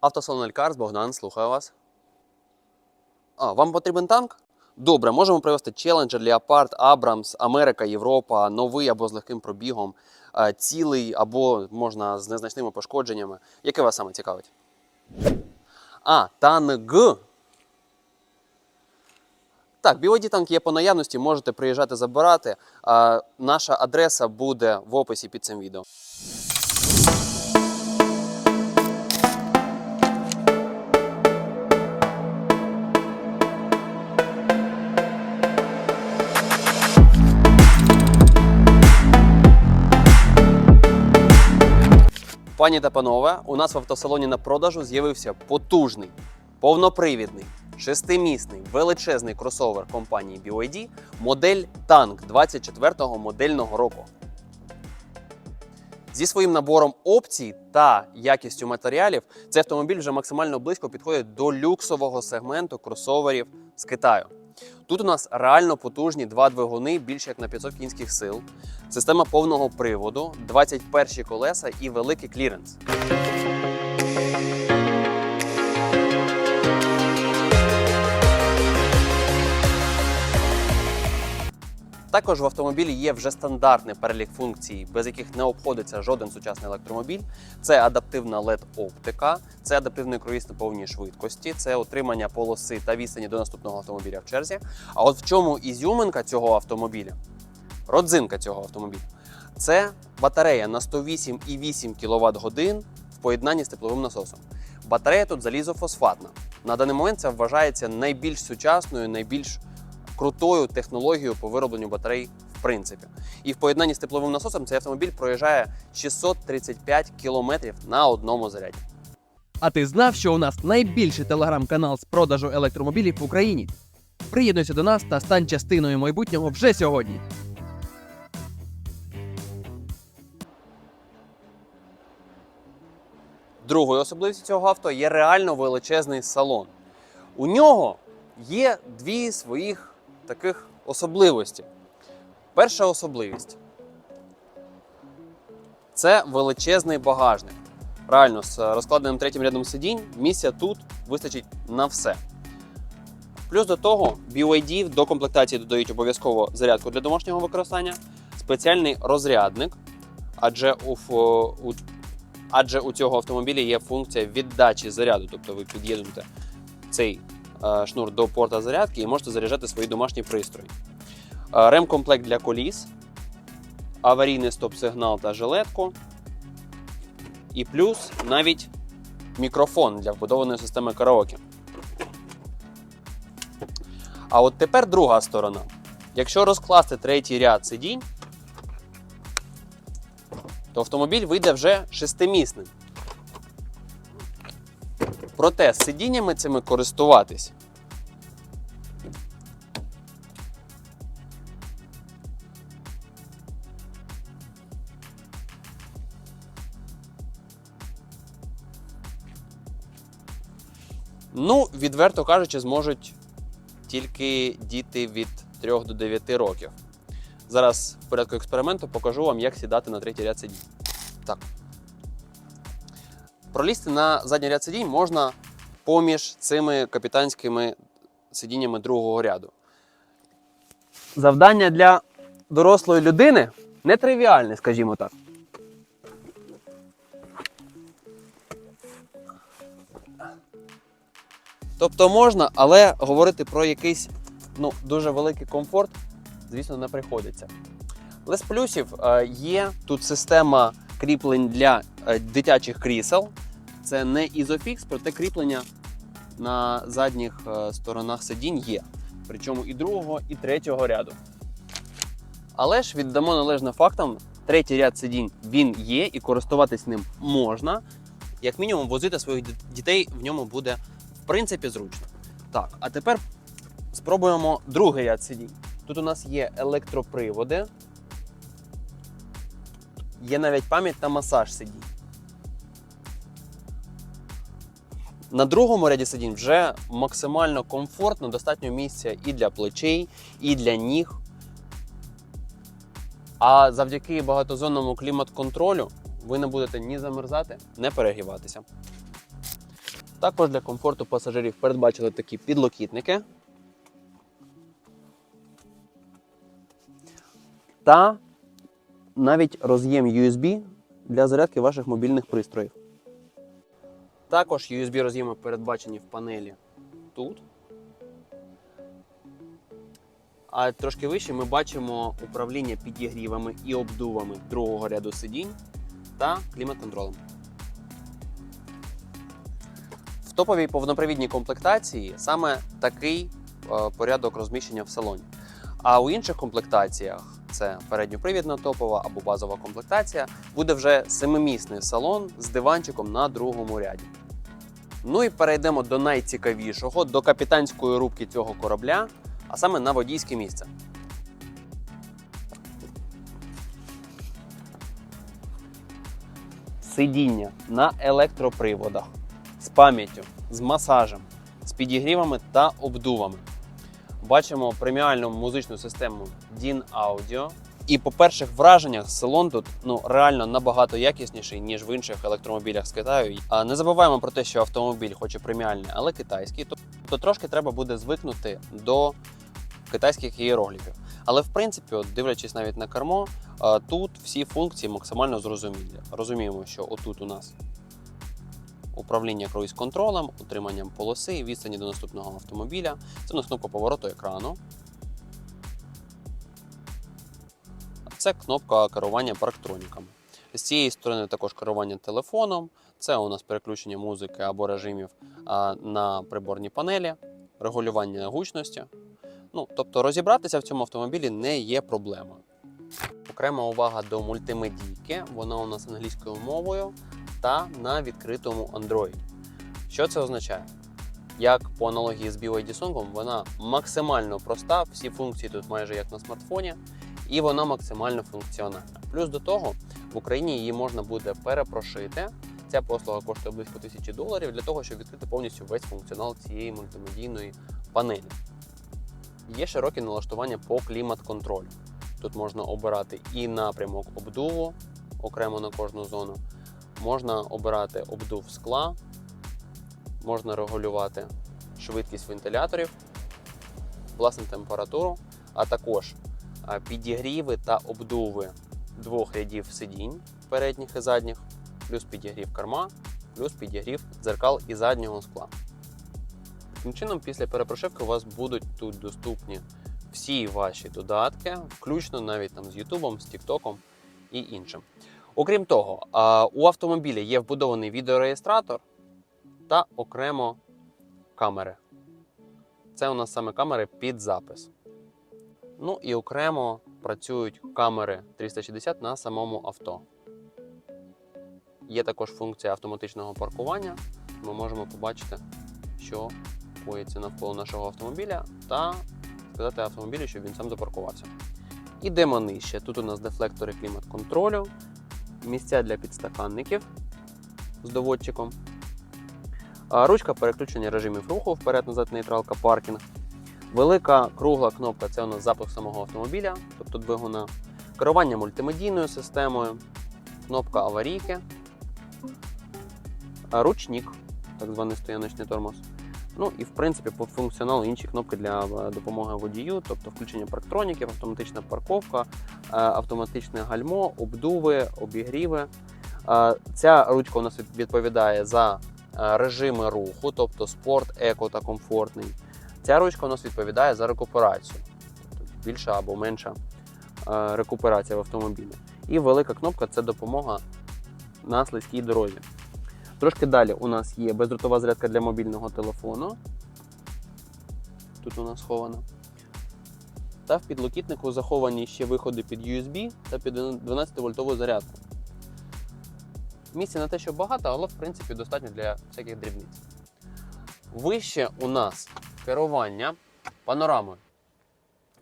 Автосалон Елькарс, Богдан, слухаю вас. А, вам потрібен танк? Добре, можемо привезти Challenger, Leopard, Abrams, Америка, Європа, новий або з легким пробігом, е, цілий або можна з незначними пошкодженнями. Яке вас саме цікавить? А, танк. Так, BYD танк є по наявності, можете приїжджати забирати. А, наша адреса буде в описі під цим відео. Пані та панове, у нас в автосалоні на продажу з'явився потужний, повнопривідний, шестимісний, величезний кросовер компанії BYD, модель Танк 24-го модельного року. Зі своїм набором опцій та якістю матеріалів цей автомобіль вже максимально близько підходить до люксового сегменту кросоверів з Китаю. Тут у нас реально потужні два двигуни більше як на 500 кінських сил, система повного приводу, 21 колеса і великий кліренс. Також в автомобілі є вже стандартний перелік функцій, без яких не обходиться жоден сучасний електромобіль. Це адаптивна LED-оптика, це адаптивний круїз на повній швидкості, це отримання полоси та відстані до наступного автомобіля в черзі. А от в чому ізюминка цього автомобіля, родзинка цього автомобіля, це батарея на 108,8 кВт годин в поєднанні з тепловим насосом. Батарея тут залізофосфатна. На даний момент це вважається найбільш сучасною, найбільш крутою технологією по виробленню батарей в принципі. І в поєднанні з тепловим насосом цей автомобіль проїжджає 635 кілометрів на одному заряді. А ти знав, що у нас найбільший телеграм-канал з продажу електромобілів в Україні? Приєднуйся до нас та стань частиною майбутнього вже сьогодні. Другою особливістю цього авто є реально величезний салон. У нього є дві своїх таких особливості. Перша особливість це величезний багажник. Реально, з розкладеним третім рядом сидінь місця тут вистачить на все. Плюс до того, BYD до комплектації додають обов'язково зарядку для домашнього використання, спеціальний розрядник, адже у, у адже у цього автомобіля є функція віддачі заряду, тобто ви під'єднуєте цей е, шнур до порта зарядки і можете заряджати свої домашні пристрої. Е, Ремкомплект для коліс, аварійний стоп-сигнал та жилетку. І плюс навіть мікрофон для вбудованої системи караоке. А от тепер друга сторона. Якщо розкласти третій ряд сидінь, то автомобіль вийде вже шестимісним. Проте з сидіннями цими користуватись Ну, відверто кажучи, зможуть тільки діти від 3 до 9 років. Зараз в порядку експерименту покажу вам, як сідати на третій ряд сидінь. Так. Пролізти на задній ряд сидінь можна поміж цими капітанськими сидіннями другого ряду. Завдання для дорослої людини нетривіальне, скажімо так. Тобто можна, але говорити про якийсь ну, дуже великий комфорт, звісно, не приходиться. Але з плюсів е, є тут система кріплень для е, дитячих крісел. Це не ізофікс, проте кріплення на задніх е, сторонах сидінь є. Причому і другого, і третього ряду. Але ж віддамо належне фактам, третій ряд сидінь він є і користуватись ним можна. Як мінімум, возити своїх дітей в ньому буде в принципі зручно. Так, а тепер спробуємо другий ряд сидінь. Тут у нас є електроприводи, є навіть пам'ять та масаж сидінь. На другому ряді сидінь вже максимально комфортно, достатньо місця і для плечей, і для ніг. А завдяки багатозонному клімат-контролю ви не будете ні замерзати, ні перегріватися. Також для комфорту пасажирів передбачили такі підлокітники. Та навіть роз'єм USB для зарядки ваших мобільних пристроїв. Також USB роз'єми передбачені в панелі тут. А трошки вище ми бачимо управління підігрівами і обдувами другого ряду сидінь та клімат-контролем. В топовій повнопривідній комплектації саме такий е, порядок розміщення в салоні. А у інших комплектаціях це передньопривідна топова або базова комплектація, буде вже семимісний салон з диванчиком на другому ряді. Ну і перейдемо до найцікавішого, до капітанської рубки цього корабля, а саме на водійське місце. Сидіння на електроприводах з пам'яттю, з масажем, з підігрівами та обдувами. Бачимо преміальну музичну систему DIN Audio. І по перших враженнях салон тут ну реально набагато якісніший ніж в інших електромобілях з Китаю. А не забуваємо про те, що автомобіль, хоч і преміальний, але китайський, то, то трошки треба буде звикнути до китайських ієрогліфів. Але в принципі, от, дивлячись навіть на кермо, тут всі функції максимально зрозумілі. Розуміємо, що отут у нас управління круїз-контролем, утриманням полоси, відстані до наступного автомобіля. Це у нас кнопка повороту екрану. Це кнопка керування парктроніками. З цієї сторони також керування телефоном. Це у нас переключення музики або режимів на приборній панелі, регулювання гучності. Ну, тобто розібратися в цьому автомобілі не є проблемою. Окрема увага до мультимедійки. Вона у нас англійською мовою та на відкритому Android. Що це означає? Як по аналогії з BYD Song, вона максимально проста, всі функції тут майже як на смартфоні, і вона максимально функціональна. Плюс до того, в Україні її можна буде перепрошити. Ця послуга коштує близько тисячі доларів для того, щоб відкрити повністю весь функціонал цієї мультимедійної панелі. Є широкі налаштування по клімат-контролю. Тут можна обирати і напрямок обдуву окремо на кожну зону. Можна обирати обдув скла, можна регулювати швидкість вентиляторів, власне температуру, а також підігріви та обдуви двох рядів сидінь передніх і задніх, плюс підігрів керма, плюс підігрів дзеркал і заднього скла. Таким чином, після перепрошивки у вас будуть тут доступні всі ваші додатки, включно навіть там з Ютубом, з Тіктоком і іншим. Окрім того, у автомобілі є вбудований відеореєстратор та окремо камери. Це у нас саме камери під запис. Ну і окремо працюють камери 360 на самому авто. Є також функція автоматичного паркування. Ми можемо побачити, що коїться навколо нашого автомобіля, та сказати автомобілю, щоб він сам запаркувався. Ідемо нижче. Тут у нас дефлектори клімат-контролю, місця для підстаканників з доводчиком, ручка переключення режимів руху вперед-назад, нейтралка, паркінг. Велика кругла кнопка це у нас запуск самого автомобіля, тобто двигуна, керування мультимедійною системою, кнопка аварійки, ручник, так званий стояночний тормоз. Ну і в принципі по функціоналу інші кнопки для е, допомоги водію, тобто включення парктроніків, автоматична парковка, е, автоматичне гальмо, обдуви, обігріви. Е, Ця ручка у нас відповідає за режими руху, тобто спорт, еко та комфортний. Ця ручка у нас відповідає за рекуперацію, тобто більша або менша рекуперація в автомобілі. І велика кнопка це допомога на слизькій дорозі. Трошки далі у нас є бездротова зарядка для мобільного телефону. Тут вона схована. Та в підлокітнику заховані ще виходи під USB та під 12-вольтову зарядку. Місця не те, що багато, але в принципі достатньо для всяких дрібниць. Вище у нас керування панорамою.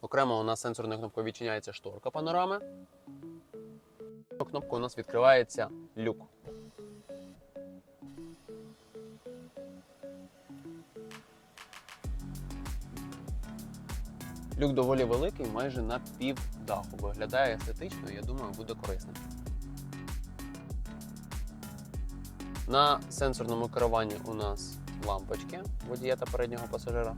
Окремо у нас сенсорною кнопкою відчиняється шторка панорами. Кнопкою у нас відкривається люк. Люк доволі великий, майже на пів даху. Виглядає естетично, і я думаю, буде корисним. На сенсорному керуванні у нас лампочки водія та переднього пасажира.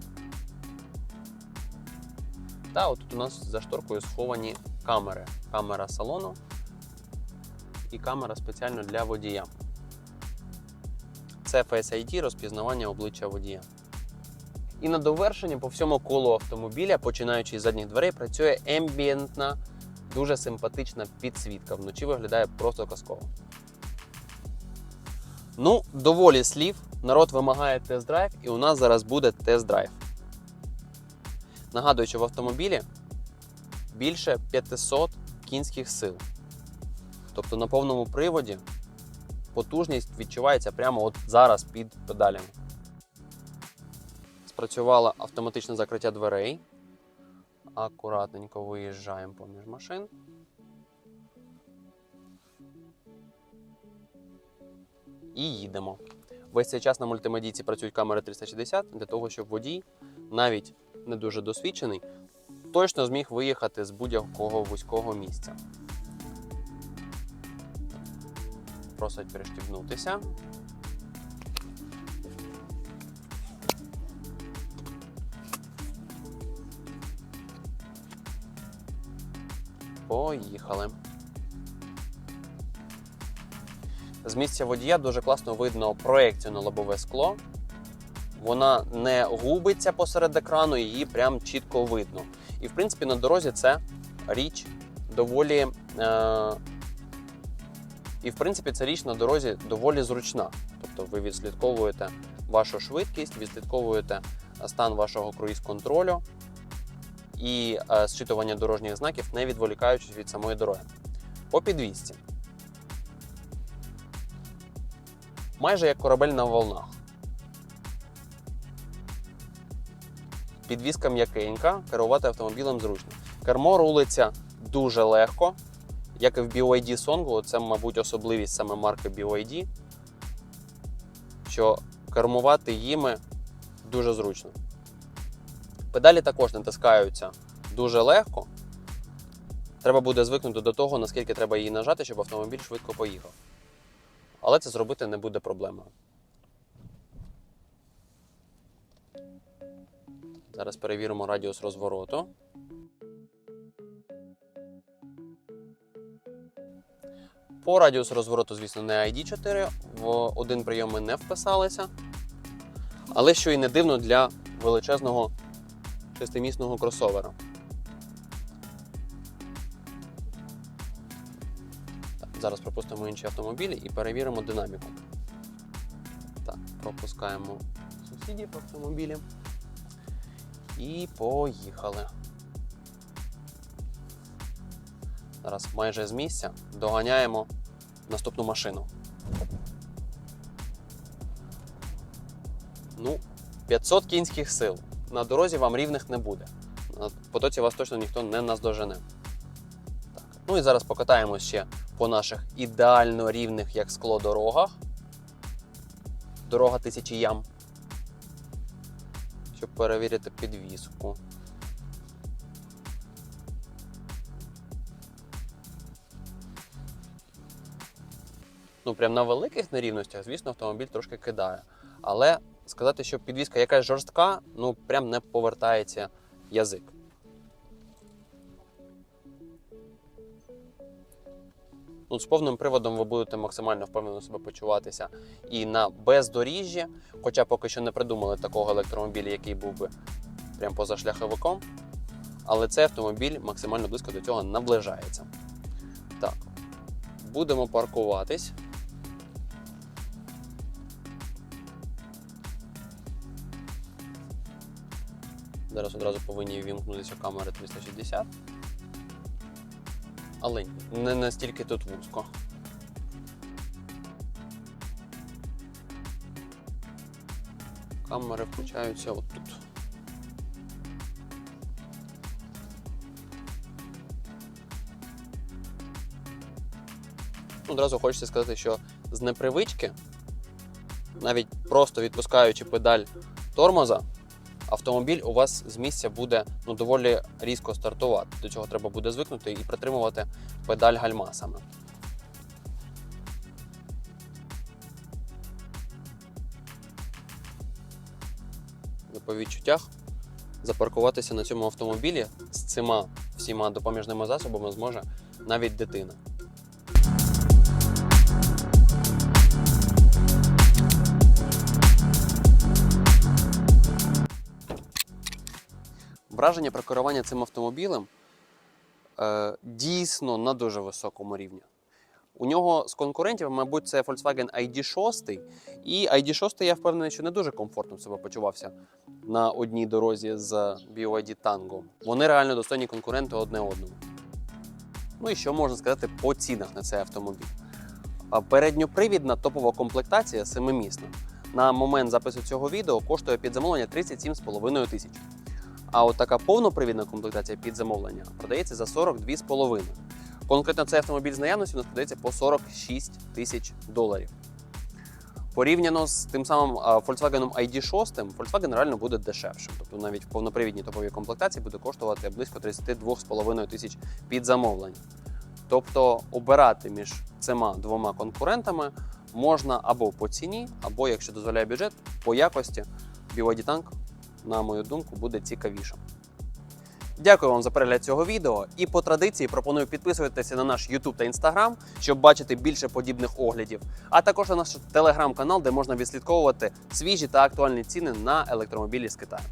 Та от у нас за шторкою сховані камери. Камера салону і камера спеціально для водія. Це Face ID розпізнавання обличчя водія. І на довершення по всьому колу автомобіля, починаючи з задніх дверей, працює ембієнтна, дуже симпатична підсвітка. Вночі виглядає просто казково. Ну, доволі слів. Народ вимагає тест-драйв, і у нас зараз буде тест-драйв. Нагадую, що в автомобілі більше 500 кінських сил. Тобто на повному приводі потужність відчувається прямо от зараз під педалями. Спрацювало автоматичне закриття дверей. Акуратненько виїжджаємо поміж машин. І їдемо. Весь цей час на мультимедійці працюють камери 360 для того, щоб водій, навіть не дуже досвідчений, точно зміг виїхати з будь-якого вузького місця. Просить перештівнутися. Поїхали. З місця водія дуже класно видно проекцію на лобове скло. Вона не губиться посеред екрану, її прям чітко видно. І в принципі на дорозі це річ доволі. Е- і в принципі ця річ на дорозі доволі зручна. Тобто ви відслідковуєте вашу швидкість, відслідковуєте стан вашого круїз-контролю і е, зчитування дорожніх знаків, не відволікаючись від самої дороги. По підвісці. Майже як корабель на волнах. Підвізка м'якенька, керувати автомобілем зручно. Кермо рулиться дуже легко, як і в BYD Song, це, мабуть, особливість саме марки BYD, що кермувати їми дуже зручно. Педалі також натискаються дуже легко. Треба буде звикнути до того, наскільки треба її нажати, щоб автомобіль швидко поїхав. Але це зробити не буде проблемою. Зараз перевіримо радіус розвороту. По радіусу розвороту, звісно, не ID4, в один прийом ми не вписалися. Але що і не дивно для величезного шестимісного кросовера. Зараз пропустимо інші автомобілі і перевіримо динаміку. Так, пропускаємо сусідів автомобілі. І поїхали. Зараз майже з місця доганяємо наступну машину. Ну, 500 кінських сил. На дорозі вам рівних не буде. На потоці вас точно ніхто не наздожене. Так. Ну і зараз покатаємось ще по наших ідеально рівних, як скло, дорогах. Дорога тисячі ям. Щоб перевірити підвіску. Ну, прям на великих нерівностях, звісно, автомобіль трошки кидає. Але сказати, що підвіска якась жорстка, ну прям не повертається язик. Ну, з повним приводом ви будете максимально впевнено себе почуватися і на бездоріжжі, хоча поки що не придумали такого електромобіля, який був би прям поза шляховиком. Але цей автомобіль максимально близько до цього наближається. Так, будемо паркуватись. Зараз одразу повинні вімкнутися камери 360. Але не настільки тут вузько. Камери включаються отут. Одразу хочеться сказати, що з непривички, навіть просто відпускаючи педаль тормоза, автомобіль у вас з місця буде ну, доволі різко стартувати. До цього треба буде звикнути і притримувати педаль гальмасами. по відчуттях, запаркуватися на цьому автомобілі з цими всіма допоміжними засобами зможе навіть дитина. Враження про керування цим автомобілем е, дійсно на дуже високому рівні. У нього з конкурентів, мабуть, це Volkswagen ID6. І ID6, я впевнений, що не дуже комфортно себе почувався на одній дорозі з BYD Tango. Вони реально достойні конкуренти одне одному. Ну і що можна сказати по цінах на цей автомобіль? Передньопривідна топова комплектація семимісна. На момент запису цього відео коштує під замовлення 37,5 тисяч. А от така повнопривідна комплектація під замовлення продається за 42,5. Конкретно цей автомобіль з наявності у нас продається по 46 тисяч доларів. Порівняно з тим самим Volkswagen ID6, Volkswagen реально буде дешевшим. Тобто навіть в повнопривідній топовій комплектації буде коштувати близько 32,5 тисяч під замовлення. Тобто обирати між цими двома конкурентами можна або по ціні, або, якщо дозволяє бюджет, по якості BYD Tank, на мою думку, буде цікавішим. Дякую вам за перегляд цього відео. І по традиції пропоную підписуватися на наш YouTube та Instagram, щоб бачити більше подібних оглядів, а також на наш телеграм-канал, де можна відслідковувати свіжі та актуальні ціни на електромобілі з Китаю.